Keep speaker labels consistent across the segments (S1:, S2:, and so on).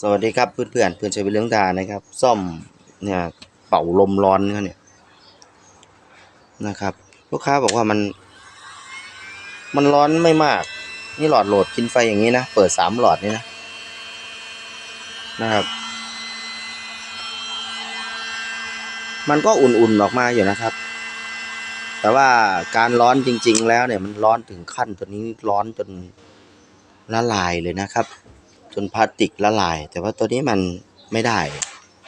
S1: สวัสดีครับเพื่อนเพื่อนเพื่อนช้เป็นเรื่องดานะครับ ซ่อมเนี่ยเป่าลมร้อนเขาเนี่ยนะครับ ลูกค้าบอกว่ามัน มันร้อนไม่มาก นี่หลอดโหลดกินไฟอย่างนี้นะ เปิดสามหลอดนี่นะนะครับ มันก็อุ่นๆออกมาอยู่นะครับ แต่ว่าการร้อนจริง ๆ แล้วเนี่ยมันร้อนถึงขั้นตัวนี้ร้อนจนละลายเลยนะครับ จนพลาสติกละลาย แต่ว่าตัวนี้มันไม่ได้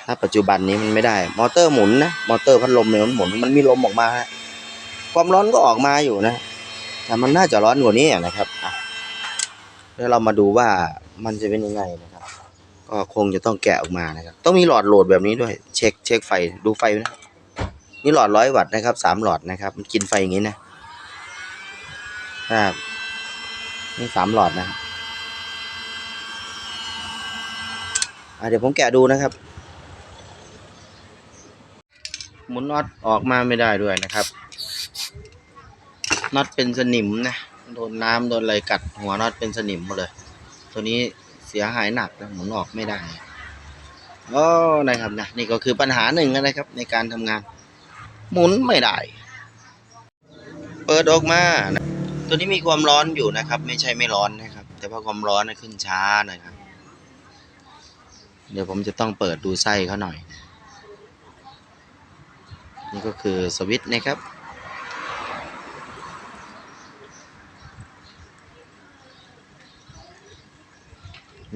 S1: ถ้าปัจจุบันนี้มันไม่ได้ มอเตอร์หมุนนะมอเตอร์พัดลมเนี่ยมันหมุนมันมีลมออกมาฮะความร้อนก็ออกมาอยู่นะ แต่มันน่าจะร้อนกว่านี้นะครับอะแล้วเรามาดูว่ามันจะเป็นยังไงนะครับ ก็คงจะต้องแกะออกมานะครับ ต้องมีหลอดโหลดแบบนี้ด้วย เช็คเช็คไฟดูไฟนะนี่หลอดร้อยวัตต์นะครับสามหลอดนะครับ มันกินไฟอย่างนี้นะนะครับนี่สามหลอดนะครับ อะ เดี๋ยวผมแกะดูนะครับ หมุนน็อตออกมาไม่ได้ด้วยนะครับน็อตเป็นสนิมนะโดนน้ำโดนอะไรกัดหัวน็อตเป็นสนิมหมดเลย ตัวนี้เสียหายหนักนะหมุนออกไม่ได้โอ้นะครับนะนี่ก็คือปัญหาหนึ่งนะครับ ในการทำงาน หมุนไม่ได้ เปิดออกมานะตัวนี้มีความร้อนอยู่นะครับ ไม่ใช่ไม่ร้อนนะครับ แต่ว่าความร้อนนะขึ้นช้านะครับ เดี๋ยวผมจะต้องเปิดดูไส้เขาหน่อย นี่ก็คือสวิตช์นะครับ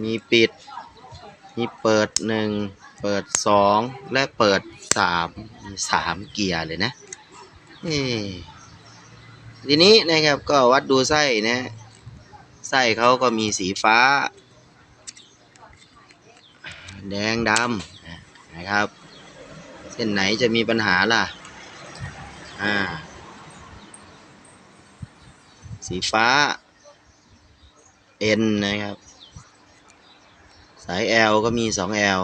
S1: มีปิด มีเปิดหนึ่งเปิดสองและเปิดสามมีสามเกียร์เลยนะทีนี้นะครับก็วัดดูไส้นะไส้เขาก็มีสีฟ้า แดงดำนะครับ เส้นไหนจะมีปัญหาล่ะ อ่า สีฟ้า N นะครับ สาย L ก็มี 2L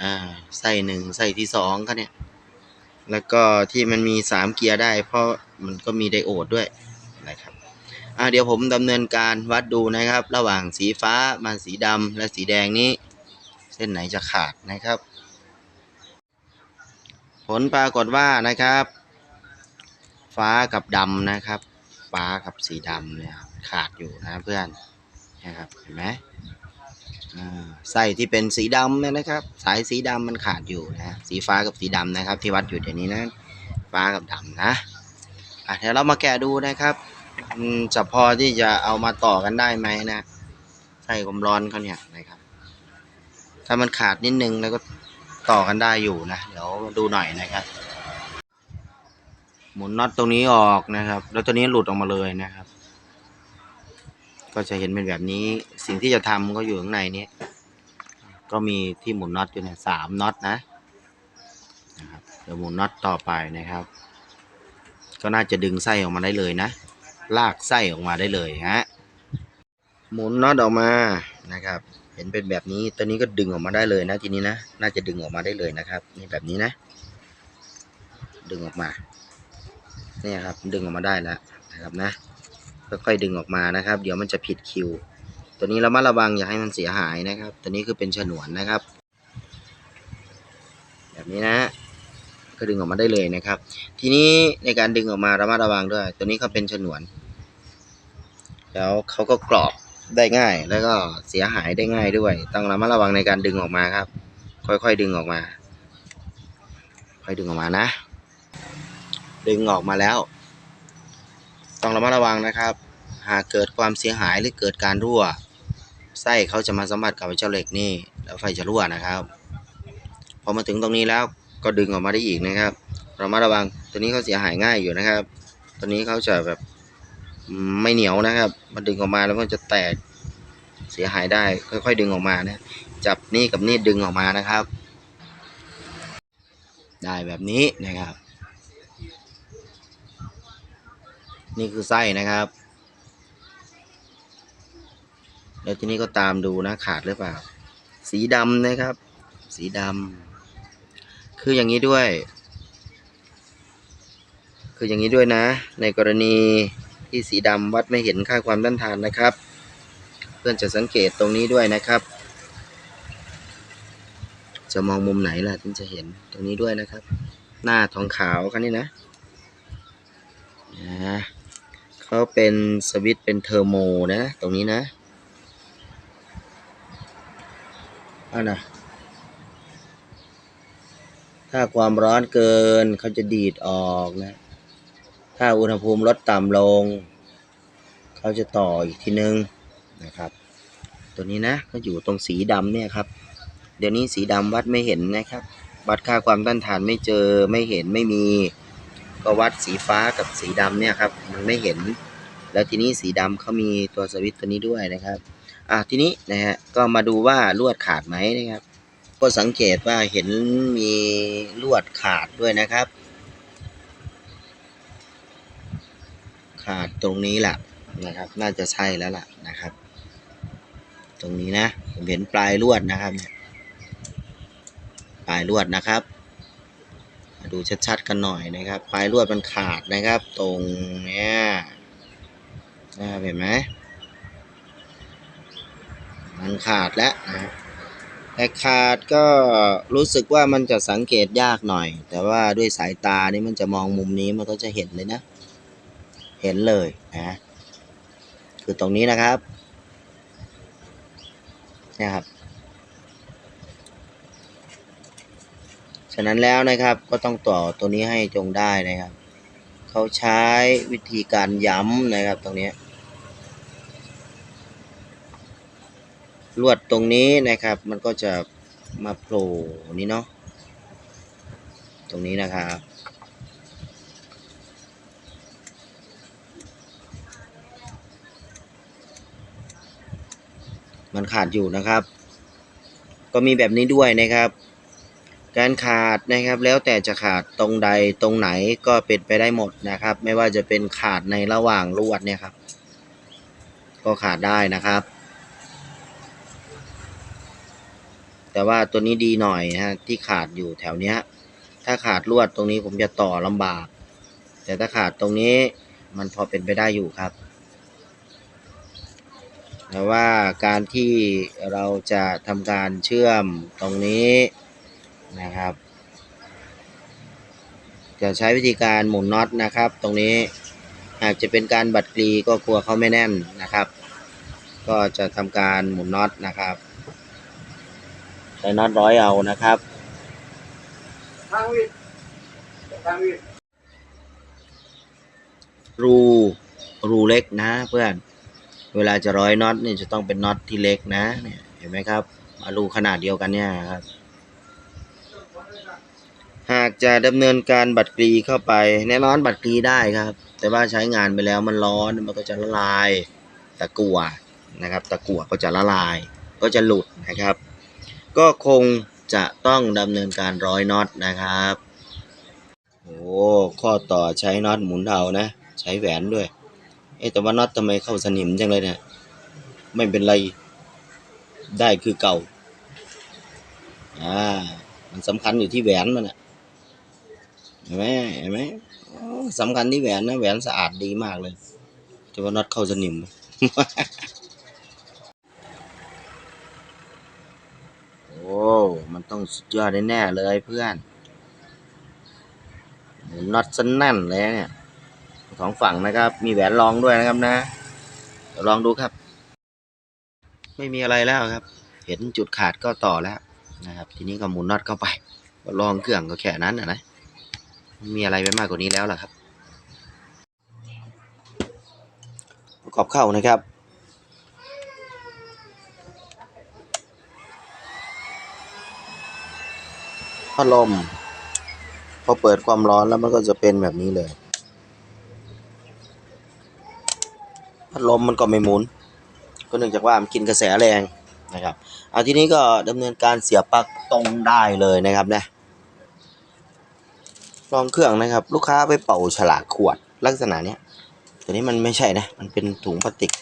S1: อ่า ไส้หนึ่งไส้ที่สองก็เนี่ย แล้วก็ที่มันมี 3 เกียร์ได้ เพราะมันก็มีไดโอดด้วยนะครับอ่าเดี๋ยวผมดำเนินการวัดดูนะครับ ระหว่างสีฟ้ามาสีดำและสีแดงนี้ เส้นไหนจะขาดนะครับ ผลปรากฏว่านะครับ ฟ้ากับดำนะครับ ฟ้ากับสีดำเนี่ยขาดอยู่นะเพื่อนนะครับเห็นไหมอ่าไส้ที่เป็นสีดำนะครับ สายสีดำมันขาดอยู่นะสีฟ้ากับสีดำนะครับ ที่วัดอยู่เดี๋ยวนี้นะฟ้ากับดำนะอะเดี๋ยวเรามาแกะดูนะครับจะพอที่จะเอามาต่อกันได้ไหมนะไส้ความร้อนเขาเนี่ยนะครับ ถ้ามันขาดนิดนึงแล้วก็ต่อกันได้อยู่นะ เดี๋ยวดูหน่อยนะครับ หมุนน็อตตรงนี้ออกนะครับ แล้วตัวนี้หลุดออกมาเลยนะครับ ก็จะเห็นเป็นแบบนี้ สิ่งที่จะทำก็อยู่ข้างในนี้ก็มีที่หมุนน็อตอยู่เนี่ยสามน็อตนะนะครับเดี๋ยวหมุนน็อตต่อไปนะครับ ก็น่าจะดึงไส้ออกมาได้เลยนะ ลากไส้ออกมาได้เลยฮะหมุนน็อตออกมานะครับ เห็นเป็นแบบนี้ตัวนี้ก็ดึงออกมาได้เลยนะทีนี้นะน่าจะดึงออกมาได้เลยนะครับ นี่แบบนี้นะ ดึงออกมาเนี่ยครับดึงออกมาได้แล้วนะครับนะค่อยๆดึงออกมานะครับ เดี๋ยวมันจะผิดคิว ตัวนี้เรามาระวังอย่าให้มันเสียหายนะครับ ตัวนี้คือเป็นฉนวนนะครับ แบบนี้นะก็ดึงออกมาได้เลยนะครับ ทีนี้ในการดึงออกมาระมัดระวังด้วย ตัวนี้เขาเป็นฉนวน แล้วเขาก็กรอบ ได้ง่าย แล้วก็เสียหายได้ง่ายด้วย ต้องระมัดระวังในการดึงออกมาครับ ค่อยๆดึงออกมา ค่อยดึงออกมานะ ดึงออกมาแล้ว ต้องระมัดระวังนะครับ หากเกิดความเสียหายหรือเกิดการรั่ว ไส้เขาจะมาสัมผัสกับเจ้าเหล็กนี่ แล้วไฟจะรั่วนะครับ พอมาถึงตรงนี้แล้วก็ดึงออกมาได้อีกนะครับรามาระวังตัวนี้เขาเสียหายง่ายอยู่นะครับ ตัวนี้เขาจะแบบ ไม่เหนียวนะครับ มันดึงออกมาแล้วมันจะแตกเสียหายได้ ค่อยๆ ดึงออกมานะจับนี่กับนี่ดึงออกมานะครับ ได้แบบนี้นะครับ นี่คือไส้นะครับ แล้วทีนี้ก็ตามดูนะขาดหรือเปล่า สีดำนะครับ สีดำคืออย่างนี้ด้วย คืออย่างนี้ด้วยนะ ในกรณี ที่สีดำวัดไม่เห็นค่าความต้านทานนะครับ เพื่อนจะสังเกตตรงนี้ด้วยนะครับ จะมองมุมไหนล่ะถึงจะเห็นตรงนี้ด้วยนะครับ หน้าทองขาวคันนี้นะนะเขาเป็นสวิตเป็นเทอร์โมนะ ตรงนี้นะอันนะถ้าความร้อนเกินเขาจะดีดออกนะ ถ้าอุณหภูมิลดต่ำลง เขาจะต่ออีกทีนึงนะครับ ตัวนี้นะก็อยู่ตรงสีดำเนี่ยครับ เดี๋ยวนี้สีดำวัดไม่เห็นนะครับ วัดค่าความต้านทานไม่เจอไม่เห็นไม่มี ก็วัดสีฟ้ากับสีดำเนี่ยครับมันไม่เห็น แล้วทีนี้สีดำเขามีตัวสวิตช์ตัวนี้ด้วยนะครับอะทีนี้นะฮะก็มาดูว่าลวดขาดไหมนะครับ ก็สังเกตว่าเห็นมีลวดขาดด้วยนะครับ ขาดตรงนี้แหละนะครับ น่าจะใช่แล้วล่ะนะครับ ตรงนี้นะผมเห็นปลายลวดนะครับปลายลวดนะครับ ดูชัดๆกันหน่อยนะครับ ปลายลวดมันขาดนะครับ ตรงเนี้ยนะครับเห็นไหมมันขาดแล้วนะแต่ขาดก็รู้สึกว่ามันจะสังเกตยากหน่อย แต่ว่าด้วยสายตานี่มันจะมองมุมนี้มันก็จะเห็นเลยนะ เห็นเลยนะคือตรงนี้นะครับนี่ยครับฉะนั้นแล้วนะครับก็ต้องต่อตัวนี้ให้จงได้นะครับ เขาใช้วิธีการย้ำนะครับตรงนี้ ลวดตรงนี้นะครับมันก็จะมาโผล่นี้เนาะตรงนี้นะครับ มันขาดอยู่นะครับ ก็มีแบบนี้ด้วยนะครับ การขาดนะครับแล้วแต่จะขาดตรงใดตรงไหนก็เป็นไปได้หมดนะครับ ไม่ว่าจะเป็นขาดในระหว่างลวดเนี่ยครับ ก็ขาดได้นะครับ แต่ว่าตัวนี้ดีหน่อยฮะที่ขาดอยู่แถวเนี้ย ถ้าขาดลวดตรงนี้ผมจะต่อลำบาก แต่ถ้าขาดตรงนี้มันพอเป็นไปได้อยู่ครับ แต่ว่าการที่เราจะทำการเชื่อมตรงนี้นะครับ จะใช้วิธีการหมุนน็อตนะครับ ตรงนี้หากจะเป็นการบัดกรีก็กลัวเขาไม่แน่นนะครับ ก็จะทำการหมุนน็อตนะครับใช้น็อตร้อยเอานะครับรูรูเล็กนะเพื่อน เวลาจะร้อยน็อตนี่จะต้องเป็นน็อตที่เล็กนะเนี่ยเห็นไหมครับมารูขนาดเดียวกันเนี่ยครับ หากจะดำเนินการบัดกรีเข้าไปแน่นอนบัดกรีได้ครับ แต่ว่าใช้งานไปแล้วมันร้อนมันก็จะละลายตะกั่วนะครับ ตะกั่วก็จะละลาย ก็จะหลุดนะครับ ก็คงจะต้องดำเนินการร้อยน็อตนะครับโอ้ข้อต่อใช้น็อตหมุนเอานะ ใช้แหวนด้วย อ๊แต่ว่าน็อตทำไมเข้าสนิมจังเลยเนี่ยไม่เป็นไรได้คือเก่า อ่า มันสำคัญอยู่ที่แหวนมันอะเห็นไหมเห็นไหมสำคัญที่แหวนนะแหวนสะอาดดีมากเลย แต่ว่าน็อตเข้าสนิมโอ้มันต้องสุดยอดแน่ๆเลยเพื่อนนน็อตสนั่นเลยเนี่ย สองฝั่งนะครับ มีแหวนรองด้วยนะครับนะเดี๋ยวลองดูครับ ไม่มีอะไรแล้วครับ เห็นจุดขาดก็ต่อแล้วนะครับ ทีนี้ก็หมุนน็อตเข้าไปลองเครื่องก็แค่นั้นนะนะม่มีอะไรไปมากกว่านี้แล้วล่ะครับประกอบเข้านะครับพัดลมพอเปิดความร้อนแล้วมันก็จะเป็นแบบนี้เลย พัดลมมันก็ไม่หมุน ก็เนื่องจากว่ามันกินกระแสแรงนะครับเอาทีนี้ก็ดำเนินการเสียบปลั๊กตรงได้เลยนะครับนะลองเครื่องนะครับ ลูกค้าไปเป่าฉลากขวดลักษณะเนี้ยตัวนี้มันไม่ใช่นะ มันเป็นถุงพลาสติก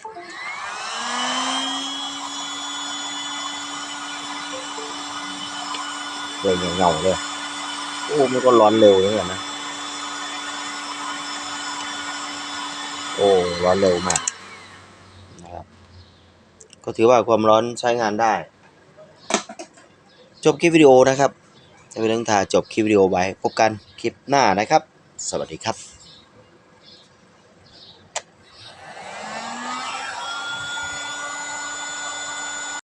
S1: เลยเงาเลย โอ้มันก็ร้อนเร็วเหมือนกันนะ โอ้ ร้อนเร็วมาก ก็ถือว่าความร้อนใช้งานได้ จบคลิปวิดีโอนะครับจะเป็นเรื่องท่าจบคลิปวิดีโอไว้ พบกันคลิปหน้านะครับ สวัสดีครับ